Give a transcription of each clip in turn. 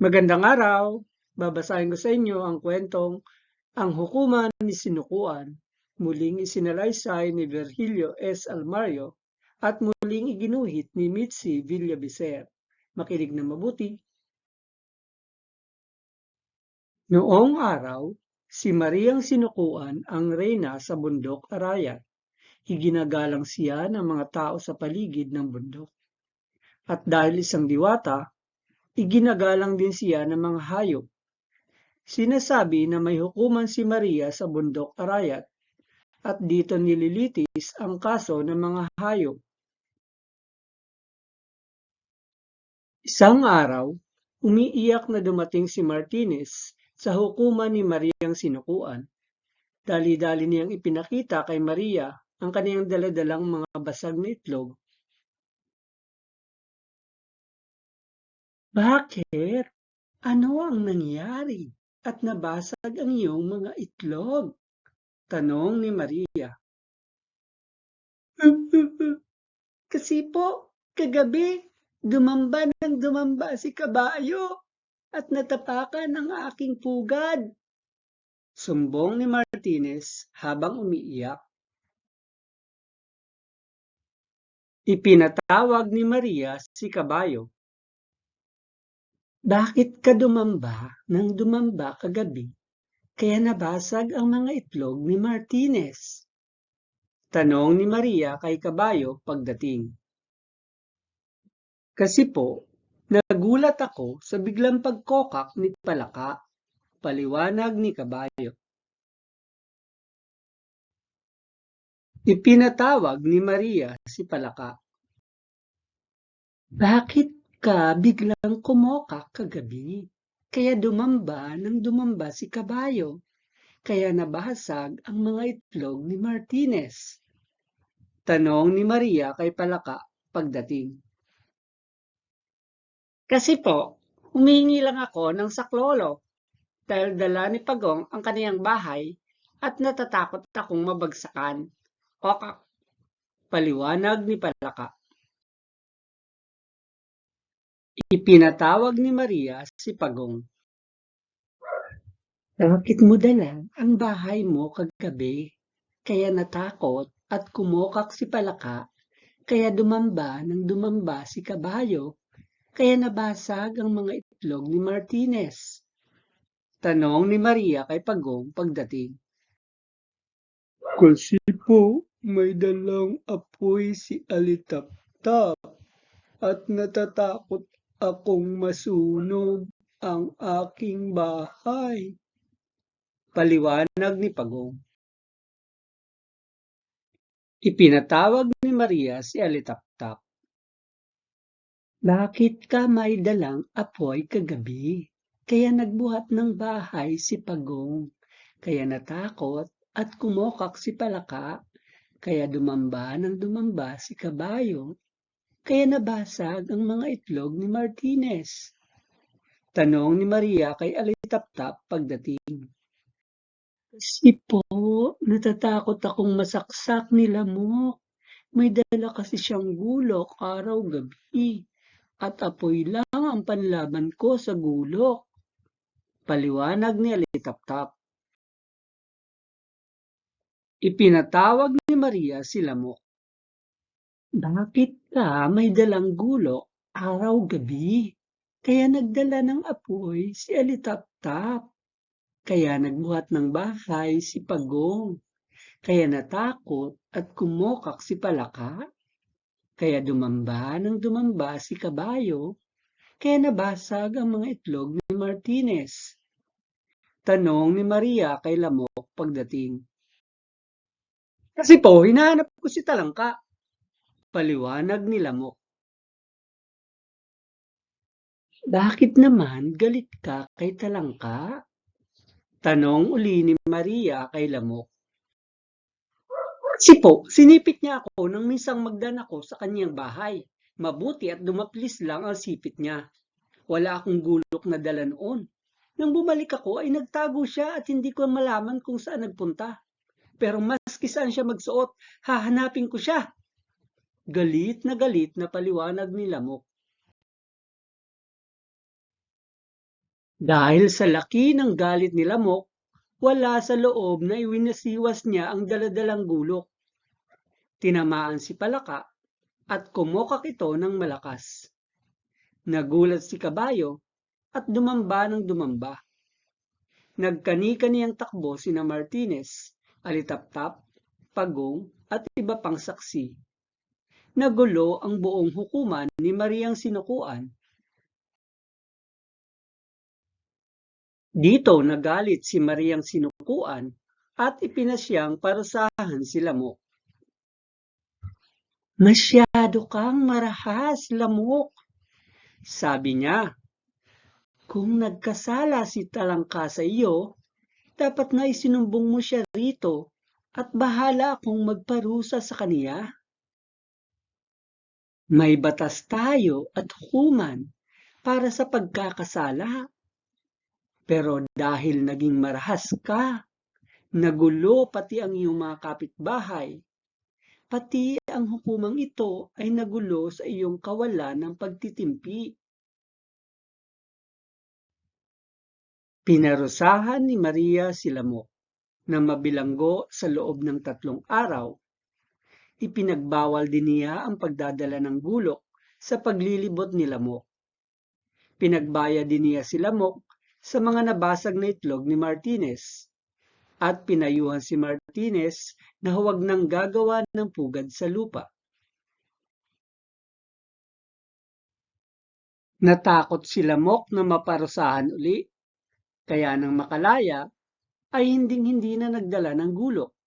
Magandang araw! Babasahin ko sa inyo ang kwentong Ang Hukuman ni Sinukuan, muling isinalaysay ni Virgilio S. Almario at muling iginuhit ni Mitzi Villavicer. Makinig na mabuti. Noong araw, si Mariang Sinukuan ang reyna sa bundok Arayat. Iginagalang siya ng mga tao sa paligid ng bundok. At dahil isang diwata, iginagalang din siya ng mga hayop. Sinasabi na may hukuman si Maria sa bundok Arayat at dito nililitis ang kaso ng mga hayop. Isang araw, umiiyak na dumating si Martinez sa hukuman ni Mariang Sinukuan. Dali-dali niyang ipinakita kay Maria ang kaniyang daladalang mga basag na itlog Bakit? Ano ang nangyari at nabasag ang iyong mga itlog? Tanong ni Maria. Kasi po, kagabi, dumamba ng dumamba si kabayo at natapakan ang aking pugad. Sumbong ni Martinez habang umiiyak. Ipinatawag ni Maria si kabayo. Bakit ka dumamba nang dumamba kagabi? Kaya nabasag ang mga itlog ni Martinez. Tanong ni Maria kay kabayo pagdating. Kasi po, nagulat ako sa biglang pagkokak ni Palaka, paliwanag ni kabayo. Ipinatawag ni Maria si Palaka. Bakit ka biglang kumokak kagabi? Kaya dumamba nang dumamba si kabayo. Kaya nabahasag ang mga itlog ni Martinez. Tanong ni Maria kay Palaka pagdating. Kasi po, humingi lang ako ng saklolo dahil dala ni Pagong ang kaniyang bahay at natatakot akong mabagsakan. Kokak, paliwanag ni Palaka. Ipinatawag ni Maria si Pagong. Bakit mo dala ang bahay mo kagabi? Kaya natakot at kumokak si Palaka, kaya dumamba nang dumamba si Kabayo, kaya nabasag ang mga itlog ni Martinez. Tanong ni Maria kay Pagong pagdating. Kasi po, may dalang apoy si Alitaptap at natatakot akong masunog ang aking bahay. Paliwanag ni Pagong. Ipinatawag ni Maria si Alitaptap. Bakit ka may dalang apoy kagabi? Kaya nagbuhat ng bahay si Pagong. Kaya natakot at kumokak si Palaka. Kaya dumamba ng dumamba si Kabayo. Kaya nabasag ang mga itlog ni Martinez. Tanong ni Maria kay Alitaptap pagdating. Kasi po, natatakot akong masaksak ni Lamok. May dala kasi siyang gulok araw-gabi. At apoy lang ang panlaban ko sa gulok. Paliwanag ni Alitaptap. Ipinatawag ni Maria si Lamok. Bakit ka may dalang gulok araw-gabi? Kaya nagdala ng apoy si Alitaptap. Kaya nagbuhat ng bahay si Pagong. Kaya natakot at kumokak si Palaka. Kaya dumamba ng dumamba si Kabayo. Kaya nabasag ang mga itlog ni Martinez. Tanong ni Maria kay Lamok pagdating. Kasi po, hinahanap ko si Talangka. Paliwanag ni Lamok. Bakit naman galit ka kay Talangka? Tanong uli ni Maria kay Lamok. Si po, sinipit niya ako nang minsang magdan ako sa kanyang bahay. Mabuti at dumaplis lang ang sipit niya. Wala akong gulok na dala noon. Nang bumalik ako ay nagtago siya at hindi ko malaman kung saan nagpunta. Pero maski saan siya magsuot, hahanapin ko siya. Galit na galit na paliwanag ni Lamok. Dahil sa laki ng galit ni Lamok, wala sa loob na iwinasiwas niya ang daladalang gulok. Tinamaan si Palaka at kumokak ito ng malakas. Nagulat si Kabayo at dumamba ng dumamba. Nagkani-kani ang takbo sina Martinez, Alitaptap, Pagong at iba pang saksi. Nagulo ang buong hukuman ni Mariang Sinukuan. Dito nagalit si Mariang Sinukuan at ipinasyang parusahan si Lamok. Masyado kang marahas, Lamok, sabi niya. Kung nagkasala si Talangka sa iyo, dapat na isinumbong mo siya rito at bahala akong magparusa sa kaniya. May batas tayo at hukuman para sa pagkakasala. Pero dahil naging marahas ka, nagulo pati ang iyong mga kapitbahay, pati ang hukumang ito ay nagulo sa iyong kawalan ng pagtitimpi. Pinarusahan ni Maria si Lamok na mabilanggo sa loob ng tatlong araw. Ipinagbawal din niya ang pagdadala ng bulok sa paglilibot ni Lamok. Pinagbaya din niya si Lamok sa mga nabasag na itlog ni Martinez at pinayuhan si Martinez na huwag nang gagawa ng pugad sa lupa. Natakot si Lamok na maparusahan uli, kaya nang makalaya ay hinding-hindi na nagdala ng gulok.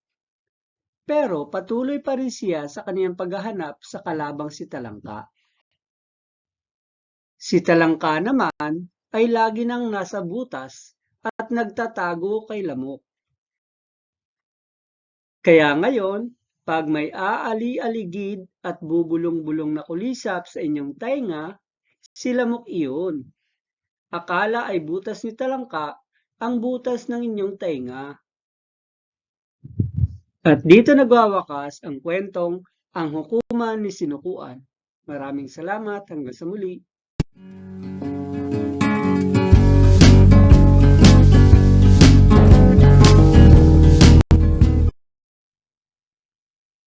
Pero patuloy pa rin siya sa kaniyang paghahanap sa kalabang si Talangka. Si Talangka naman ay lagi nang nasa butas at nagtatago kay Lamok. Kaya ngayon, pag may aali-aligid at bubulong-bulong na kulisap sa inyong tainga, si Lamok iyon. Akala ay butas ni Talangka ang butas ng inyong tainga. At dito nagwawakas ang kwentong ang hukuman ni Sinukuan. Maraming salamat hanggang sa muli.